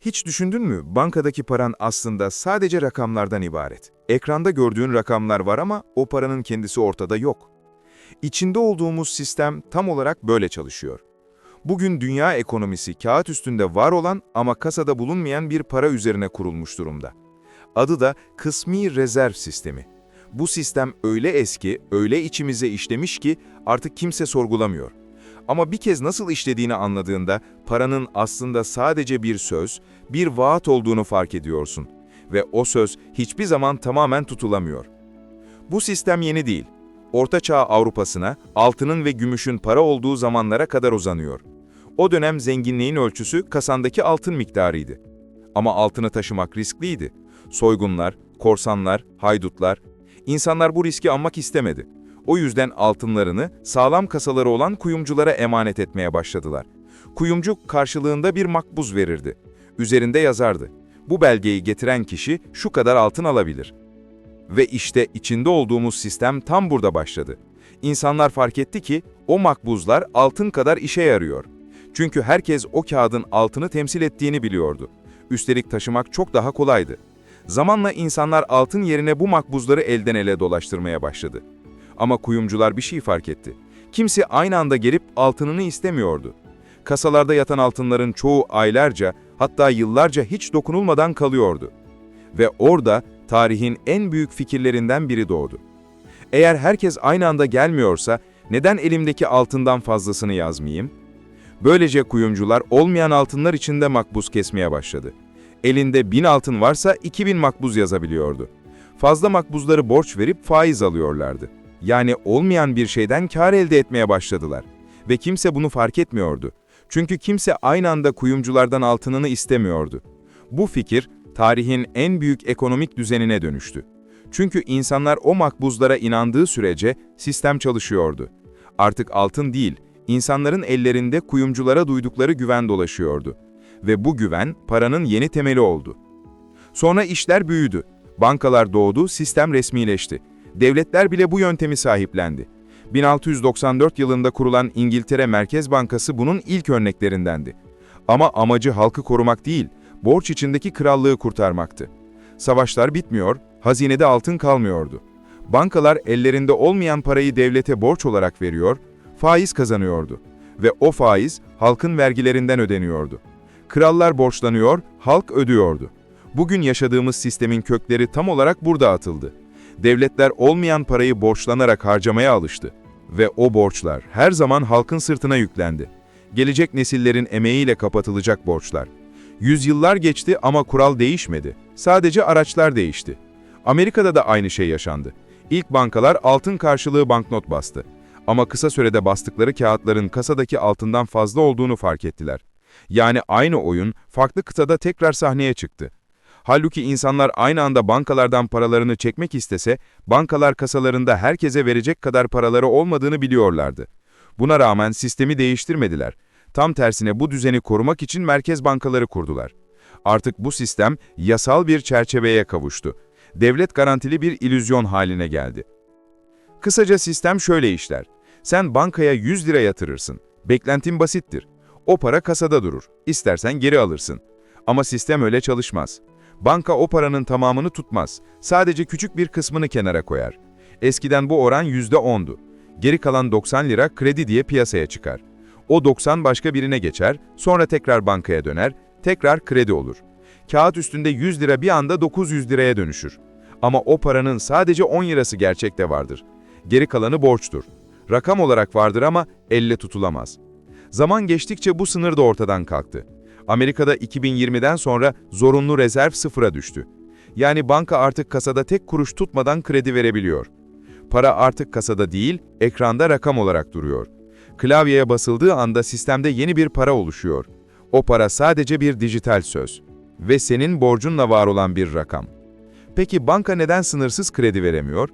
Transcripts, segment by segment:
Hiç düşündün mü? Bankadaki paran aslında sadece rakamlardan ibaret. Ekranda gördüğün rakamlar var ama o paranın kendisi ortada yok. İçinde olduğumuz sistem tam olarak böyle çalışıyor. Bugün dünya ekonomisi kağıt üstünde var olan ama kasada bulunmayan bir para üzerine kurulmuş durumda. Adı da kısmi rezerv sistemi. Bu sistem öyle eski, öyle içimize işlemiş ki artık kimse sorgulamıyor. Ama bir kez nasıl işlediğini anladığında paranın aslında sadece bir söz, bir vaat olduğunu fark ediyorsun. Ve o söz hiçbir zaman tamamen tutulamıyor. Bu sistem yeni değil. Orta Çağ Avrupa'sına altının ve gümüşün para olduğu zamanlara kadar uzanıyor. O dönem zenginliğin ölçüsü kasandaki altın miktarıydı. Ama altını taşımak riskliydi. Soygunlar, korsanlar, haydutlar, insanlar bu riski almak istemedi. O yüzden altınlarını sağlam kasaları olan kuyumculara emanet etmeye başladılar. Kuyumcu karşılığında bir makbuz verirdi. Üzerinde yazardı. Bu belgeyi getiren kişi şu kadar altın alabilir. Ve işte içinde olduğumuz sistem tam burada başladı. İnsanlar fark etti ki o makbuzlar altın kadar işe yarıyor. Çünkü herkes o kağıdın altını temsil ettiğini biliyordu. Üstelik taşımak çok daha kolaydı. Zamanla insanlar altın yerine bu makbuzları elden ele dolaştırmaya başladı. Ama kuyumcular bir şey fark etti. Kimse aynı anda gelip altınını istemiyordu. Kasalarda yatan altınların çoğu aylarca, hatta yıllarca hiç dokunulmadan kalıyordu. Ve orada tarihin en büyük fikirlerinden biri doğdu. Eğer herkes aynı anda gelmiyorsa, neden elimdeki altından fazlasını yazmayayım? Böylece kuyumcular olmayan altınlar içinde makbuz kesmeye başladı. Elinde bin altın varsa 2000 makbuz yazabiliyordu. Fazla makbuzları borç verip faiz alıyorlardı. Yani olmayan bir şeyden kar elde etmeye başladılar. Ve kimse bunu fark etmiyordu. Çünkü kimse aynı anda kuyumculardan altınını istemiyordu. Bu fikir, tarihin en büyük ekonomik düzenine dönüştü. Çünkü insanlar o makbuzlara inandığı sürece sistem çalışıyordu. Artık altın değil, insanların ellerinde kuyumculara duydukları güven dolaşıyordu. Ve bu güven paranın yeni temeli oldu. Sonra işler büyüdü. Bankalar doğdu, sistem resmileşti. Devletler bile bu yöntemi sahiplendi. 1694 yılında kurulan İngiltere Merkez Bankası bunun ilk örneklerindendi. Ama amacı halkı korumak değil, borç içindeki krallığı kurtarmaktı. Savaşlar bitmiyor, hazinede altın kalmıyordu. Bankalar ellerinde olmayan parayı devlete borç olarak veriyor, faiz kazanıyordu. Ve o faiz halkın vergilerinden ödeniyordu. Krallar borçlanıyor, halk ödüyordu. Bugün yaşadığımız sistemin kökleri tam olarak burada atıldı. Devletler olmayan parayı borçlanarak harcamaya alıştı. Ve o borçlar her zaman halkın sırtına yüklendi. Gelecek nesillerin emeğiyle kapatılacak borçlar. Yüzyıllar geçti ama kural değişmedi. Sadece araçlar değişti. Amerika'da da aynı şey yaşandı. İlk bankalar altın karşılığı banknot bastı. Ama kısa sürede bastıkları kağıtların kasadaki altından fazla olduğunu fark ettiler. Yani aynı oyun farklı kıtada tekrar sahneye çıktı. Halbuki insanlar aynı anda bankalardan paralarını çekmek istese, bankalar kasalarında herkese verecek kadar paraları olmadığını biliyorlardı. Buna rağmen sistemi değiştirmediler. Tam tersine bu düzeni korumak için merkez bankaları kurdular. Artık bu sistem yasal bir çerçeveye kavuştu. Devlet garantili bir ilüzyon haline geldi. Kısaca sistem şöyle işler. Sen bankaya 100 lira yatırırsın. Beklentin basittir. O para kasada durur. İstersen geri alırsın. Ama sistem öyle çalışmaz. Banka o paranın tamamını tutmaz. Sadece küçük bir kısmını kenara koyar. Eskiden bu oran %10'du. Geri kalan 90 lira kredi diye piyasaya çıkar. O 90 başka birine geçer, sonra tekrar bankaya döner, tekrar kredi olur. Kağıt üstünde 100 lira bir anda 900 liraya dönüşür. Ama o paranın sadece 10 lirası gerçekte vardır. Geri kalanı borçtur. Rakam olarak vardır ama elle tutulamaz. Zaman geçtikçe bu sınır da ortadan kalktı. Amerika'da 2020'den sonra zorunlu rezerv sıfıra düştü. Yani banka artık kasada tek kuruş tutmadan kredi verebiliyor. Para artık kasada değil, ekranda rakam olarak duruyor. Klavyeye basıldığı anda sistemde yeni bir para oluşuyor. O para sadece bir dijital söz. Ve senin borcunla var olan bir rakam. Peki banka neden sınırsız kredi veremiyor?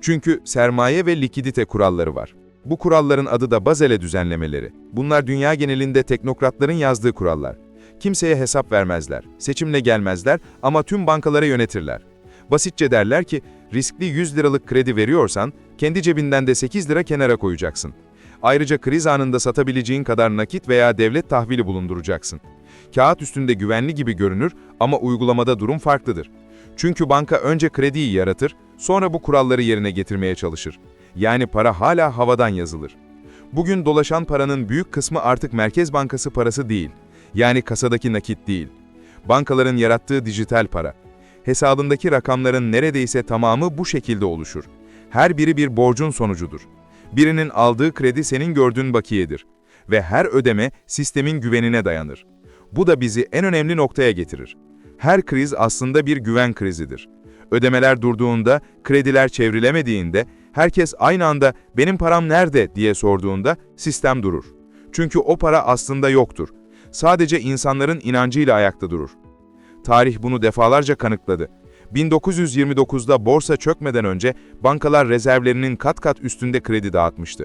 Çünkü sermaye ve likidite kuralları var. Bu kuralların adı da Bazele düzenlemeleri. Bunlar dünya genelinde teknokratların yazdığı kurallar. Kimseye hesap vermezler, seçimle gelmezler ama tüm bankalara yönetirler. Basitçe derler ki, riskli 100 liralık kredi veriyorsan, kendi cebinden de 8 lira kenara koyacaksın. Ayrıca kriz anında satabileceğin kadar nakit veya devlet tahvili bulunduracaksın. Kağıt üstünde güvenli gibi görünür ama uygulamada durum farklıdır. Çünkü banka önce krediyi yaratır, sonra bu kuralları yerine getirmeye çalışır. Yani para hala havadan yazılır. Bugün dolaşan paranın büyük kısmı artık Merkez Bankası parası değil. Yani kasadaki nakit değil. Bankaların yarattığı dijital para. Hesabındaki rakamların neredeyse tamamı bu şekilde oluşur. Her biri bir borcun sonucudur. Birinin aldığı kredi senin gördüğün bakiyedir. Ve her ödeme sistemin güvenine dayanır. Bu da bizi en önemli noktaya getirir. Her kriz aslında bir güven krizidir. Ödemeler durduğunda, krediler çevrilemediğinde, herkes aynı anda benim param nerede diye sorduğunda sistem durur. Çünkü o para aslında yoktur. Sadece insanların inancıyla ayakta durur. Tarih bunu defalarca kanıtladı. 1929'da borsa çökmeden önce bankalar rezervlerinin kat kat üstünde kredi dağıtmıştı.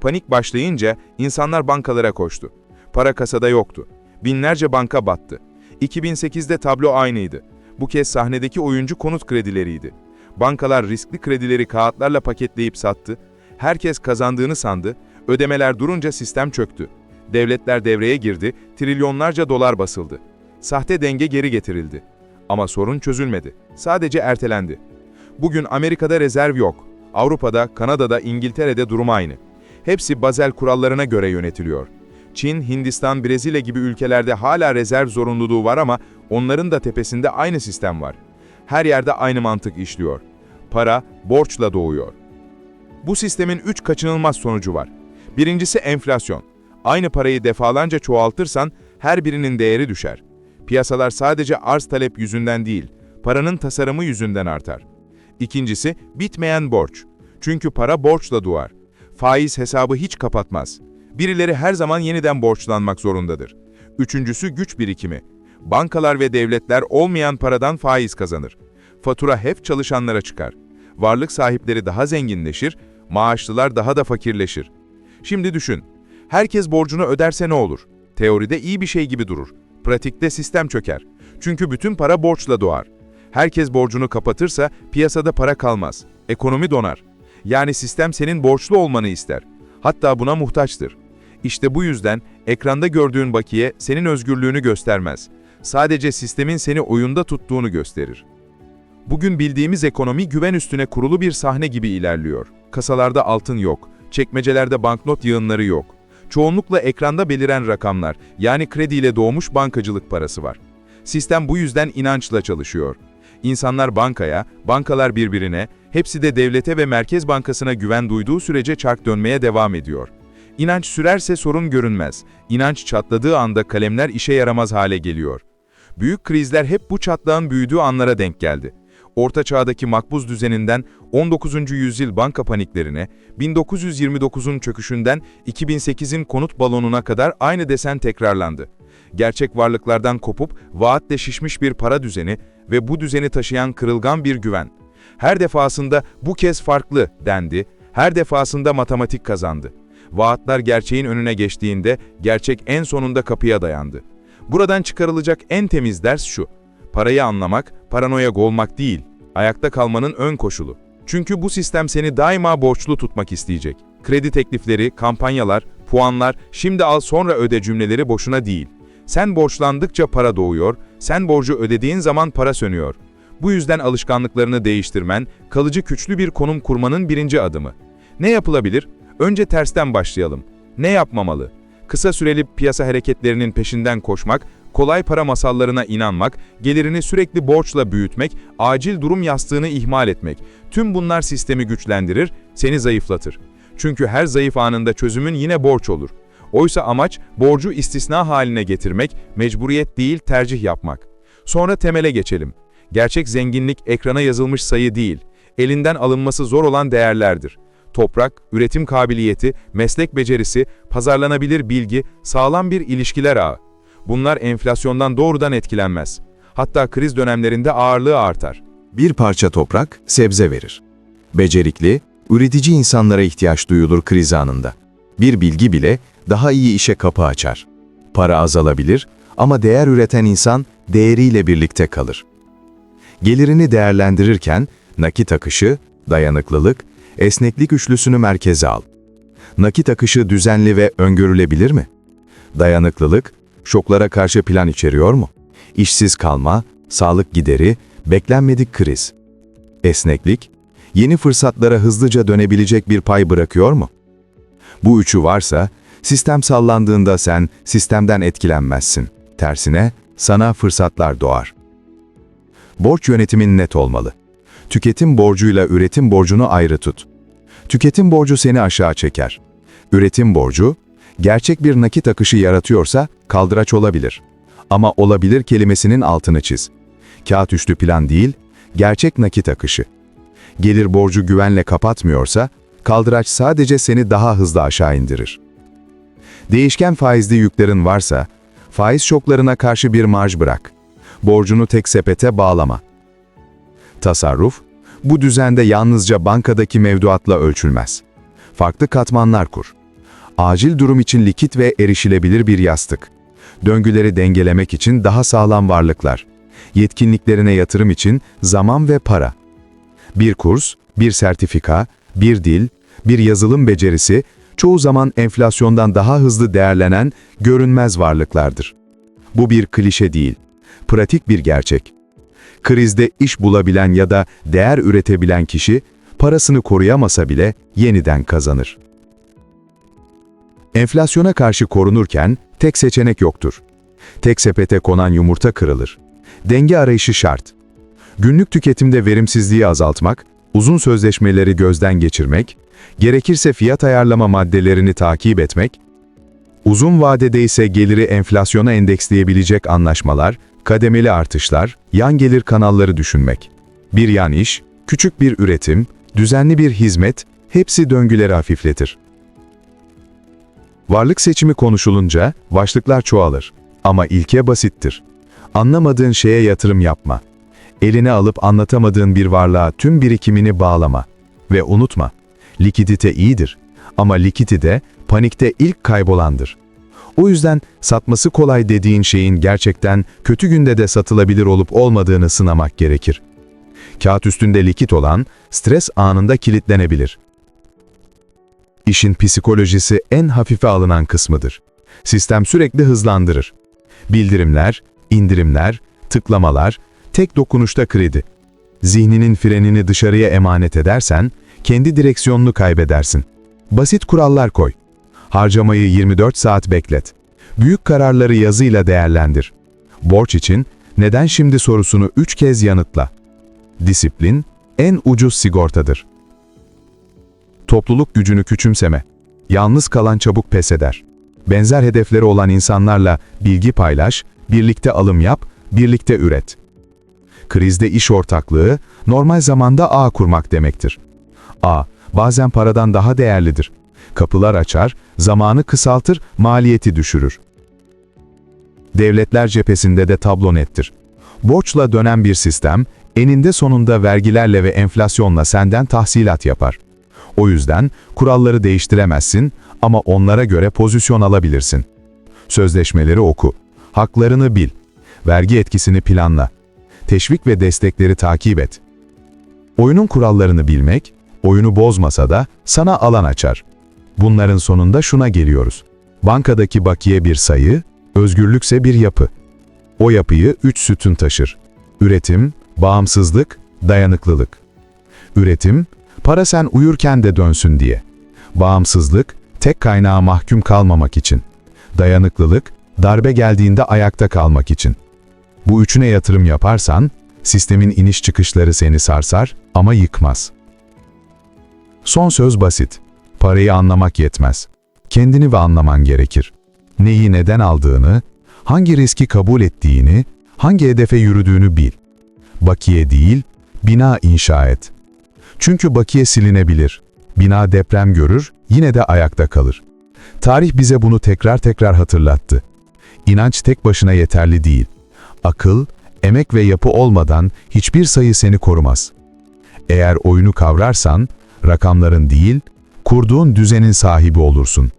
Panik başlayınca insanlar bankalara koştu. Para kasada yoktu. Binlerce banka battı. 2008'de tablo aynıydı. Bu kez sahnedeki oyuncu konut kredileriydi. Bankalar riskli kredileri kağıtlarla paketleyip sattı. Herkes kazandığını sandı. Ödemeler durunca sistem çöktü. Devletler devreye girdi, trilyonlarca dolar basıldı. Sahte denge geri getirildi. Ama sorun çözülmedi. Sadece ertelendi. Bugün Amerika'da rezerv yok. Avrupa'da, Kanada'da, İngiltere'de durum aynı. Hepsi Bazel kurallarına göre yönetiliyor. Çin, Hindistan, Brezilya gibi ülkelerde hala rezerv zorunluluğu var ama onların da tepesinde aynı sistem var. Her yerde aynı mantık işliyor. Para, borçla doğuyor. Bu sistemin üç kaçınılmaz sonucu var. Birincisi enflasyon. Aynı parayı defalarca çoğaltırsan her birinin değeri düşer. Piyasalar sadece arz talep yüzünden değil, paranın tasarımı yüzünden artar. İkincisi, bitmeyen borç. Çünkü para borçla doğar. Faiz hesabı hiç kapatmaz. Birileri her zaman yeniden borçlanmak zorundadır. Üçüncüsü güç birikimi. Bankalar ve devletler olmayan paradan faiz kazanır. Fatura hep çalışanlara çıkar. Varlık sahipleri daha zenginleşir, maaşlılar daha da fakirleşir. Şimdi düşün, herkes borcunu öderse ne olur? Teoride iyi bir şey gibi durur. Pratikte sistem çöker. Çünkü bütün para borçla doğar. Herkes borcunu kapatırsa piyasada para kalmaz. Ekonomi donar. Yani sistem senin borçlu olmanı ister. Hatta buna muhtaçtır. İşte bu yüzden ekranda gördüğün bakiye senin özgürlüğünü göstermez. Sadece sistemin seni oyunda tuttuğunu gösterir. Bugün bildiğimiz ekonomi güven üstüne kurulu bir sahne gibi ilerliyor. Kasalarda altın yok, çekmecelerde banknot yığınları yok. Çoğunlukla ekranda beliren rakamlar, yani krediyle doğmuş bankacılık parası var. Sistem bu yüzden inançla çalışıyor. İnsanlar bankaya, bankalar birbirine, hepsi de devlete ve Merkez Bankası'na güven duyduğu sürece çark dönmeye devam ediyor. İnanç sürerse sorun görünmez. İnanç çatladığı anda kalemler işe yaramaz hale geliyor. Büyük krizler hep bu çatlağın büyüdüğü anlara denk geldi. Orta Çağ'daki makbuz düzeninden 19. yüzyıl banka paniklerine, 1929'un çöküşünden 2008'in konut balonuna kadar aynı desen tekrarlandı. Gerçek varlıklardan kopup vaatle şişmiş bir para düzeni ve bu düzeni taşıyan kırılgan bir güven. Her defasında bu kez farklı dendi, her defasında matematik kazandı. Vaatler gerçeğin önüne geçtiğinde gerçek en sonunda kapıya dayandı. Buradan çıkarılacak en temiz ders şu. Parayı anlamak, paranoyak olmak değil, ayakta kalmanın ön koşulu. Çünkü bu sistem seni daima borçlu tutmak isteyecek. Kredi teklifleri, kampanyalar, puanlar, şimdi al sonra öde cümleleri boşuna değil. Sen borçlandıkça para doğuyor, sen borcu ödediğin zaman para sönüyor. Bu yüzden alışkanlıklarını değiştirmen, kalıcı güçlü bir konum kurmanın birinci adımı. Ne yapılabilir? Önce tersten başlayalım. Ne yapmamalı? Kısa süreli piyasa hareketlerinin peşinden koşmak, kolay para masallarına inanmak, gelirini sürekli borçla büyütmek, acil durum yastığını ihmal etmek. Tüm bunlar sistemi güçlendirir, seni zayıflatır. Çünkü her zayıf anında çözümün yine borç olur. Oysa amaç borcu istisna haline getirmek, mecburiyet değil tercih yapmak. Sonra temele geçelim. Gerçek zenginlik ekrana yazılmış sayı değil, elinden alınması zor olan değerlerdir. Toprak, üretim kabiliyeti, meslek becerisi, pazarlanabilir bilgi, sağlam bir ilişkiler ağı. Bunlar enflasyondan doğrudan etkilenmez. Hatta kriz dönemlerinde ağırlığı artar. Bir parça toprak sebze verir. Becerikli, üretici insanlara ihtiyaç duyulur kriz anında. Bir bilgi bile daha iyi işe kapı açar. Para azalabilir ama değer üreten insan değeriyle birlikte kalır. Gelirini değerlendirirken nakit akışı, dayanıklılık, esneklik üçlüsünü merkeze al. nakit akışı düzenli ve öngörülebilir mi? Dayanıklılık, şoklara karşı plan içeriyor mu? İşsiz kalma, sağlık gideri, beklenmedik kriz. Esneklik, yeni fırsatlara hızlıca dönebilecek bir pay bırakıyor mu? Bu üçü varsa, sistem sallandığında sen sistemden etkilenmezsin. Tersine, sana fırsatlar doğar. Borç yönetimin net olmalı. Tüketim borcuyla üretim borcunu ayrı tut. Tüketim borcu seni aşağı çeker. Üretim borcu, gerçek bir nakit akışı yaratıyorsa kaldıraç olabilir. Ama olabilir kelimesinin altını çiz. Kağıt üstü plan değil, gerçek nakit akışı. Gelir borcu güvenle kapatmıyorsa, kaldıraç sadece seni daha hızlı aşağı indirir. Değişken faizli yüklerin varsa, faiz şoklarına karşı bir marj bırak. Borcunu tek sepete bağlama. Tasarruf, bu düzende yalnızca bankadaki mevduatla ölçülmez. Farklı katmanlar kur. Acil durum için likit ve erişilebilir bir yastık. Döngüleri dengelemek için daha sağlam varlıklar. Yetkinliklerine yatırım için zaman ve para. Bir kurs, bir sertifika, bir dil, bir yazılım becerisi çoğu zaman enflasyondan daha hızlı değerlenen görünmez varlıklardır. Bu bir klişe değil, pratik bir gerçek. Krizde iş bulabilen ya da değer üretebilen kişi parasını koruyamasa bile yeniden kazanır. Enflasyona karşı korunurken tek seçenek yoktur. Tek sepete konan yumurta kırılır. Denge arayışı şart. Günlük tüketimde verimsizliği azaltmak, uzun sözleşmeleri gözden geçirmek, gerekirse fiyat ayarlama maddelerini takip etmek, uzun vadede ise geliri enflasyona endeksleyebilecek anlaşmalar, kademeli artışlar, yan gelir kanalları düşünmek. Bir yan iş, küçük bir üretim, düzenli bir hizmet, hepsi döngüleri hafifletir. Varlık seçimi konuşulunca başlıklar çoğalır. Ama ilke basittir. Anlamadığın şeye yatırım yapma. Eline alıp anlatamadığın bir varlığa tüm birikimini bağlama. Ve unutma, likidite iyidir. Ama likidite panikte ilk kaybolandır. O yüzden satması kolay dediğin şeyin gerçekten kötü günde de satılabilir olup olmadığını sınamak gerekir. Kağıt üstünde likit olan stres anında kilitlenebilir. İşin psikolojisi en hafife alınan kısmıdır. Sistem sürekli hızlandırır. Bildirimler, indirimler, tıklamalar, tek dokunuşta kredi. Zihninin frenini dışarıya emanet edersen, kendi direksiyonunu kaybedersin. Basit kurallar koy. Harcamayı 24 saat beklet. Büyük kararları yazıyla değerlendir. Borç için neden şimdi sorusunu 3 kez yanıtla. Disiplin en ucuz sigortadır. Topluluk gücünü küçümseme. Yalnız kalan çabuk pes eder. Benzer hedefleri olan insanlarla bilgi paylaş, birlikte alım yap, birlikte üret. Krizde iş ortaklığı, normal zamanda ağ kurmak demektir. Ağ, bazen paradan daha değerlidir. Kapılar açar, zamanı kısaltır, maliyeti düşürür. Devletler cephesinde de tablo nettir. Borçla dönen bir sistem, eninde sonunda vergilerle ve enflasyonla senden tahsilat yapar. O yüzden kuralları değiştiremezsin ama onlara göre pozisyon alabilirsin. Sözleşmeleri oku, haklarını bil, vergi etkisini planla, teşvik ve destekleri takip et. Oyunun kurallarını bilmek, oyunu bozmasa da sana alan açar. Bunların sonunda şuna geliyoruz. Bankadaki bakiye bir sayı, özgürlükse bir yapı. O yapıyı üç sütun taşır. Üretim, bağımsızlık, dayanıklılık. Üretim, para sen uyurken de dönsün diye. Bağımsızlık, tek kaynağa mahkum kalmamak için. Dayanıklılık, darbe geldiğinde ayakta kalmak için. Bu üçüne yatırım yaparsan, sistemin iniş çıkışları seni sarsar ama yıkmaz. Son söz basit. Parayı anlamak yetmez. Kendini ve anlaman gerekir. Neyi neden aldığını, hangi riski kabul ettiğini, hangi hedefe yürüdüğünü bil. Bakiye değil, bina inşa et. Çünkü bakiye silinebilir. Bina deprem görür, yine de ayakta kalır. Tarih bize bunu tekrar tekrar hatırlattı. İnanç tek başına yeterli değil. Akıl, emek ve yapı olmadan hiçbir sayı seni korumaz. Eğer oyunu kavrarsan, rakamların değil, kurduğun düzenin sahibi olursun.